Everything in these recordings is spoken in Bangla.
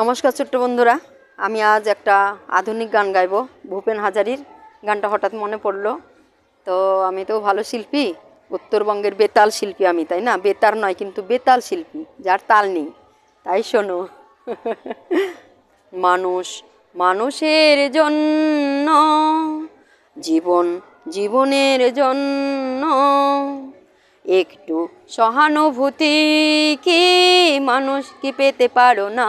নমস্কার ছোট্ট বন্ধুরা, আমি আজ একটা আধুনিক গান গাইবো। ভূপেন হাজারির গানটা হঠাৎ মনে পড়ল। তো আমি তো ভালো শিল্পী, উত্তরবঙ্গের বেতাল শিল্পী আমি, তাই না? বেতার নয়, কিন্তু বেতাল শিল্পী, যার তাল নেই। তাই শোনো। মানুষ, মানুষের জন্য, জীবন, জীবনের জন্য, একটু সহানুভূতি কি মানুষ কি পেতে পারো না?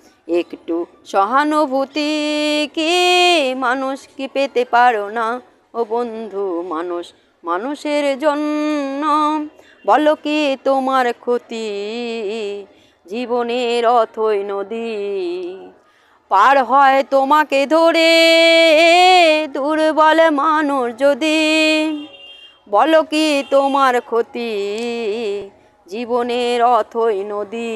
একটু সহানুভূতি কি? মানুষ কি পেতে পারো না? ও বন্ধু, মানুষ, মানুষের জন্য বলো কি তোমার ক্ষতি? জীবনের অথই নদী পার হয় তোমাকে ধরে, দুর্বল মানুষ যদি বলো কি তোমার ক্ষতি? জীবনের অথই নদী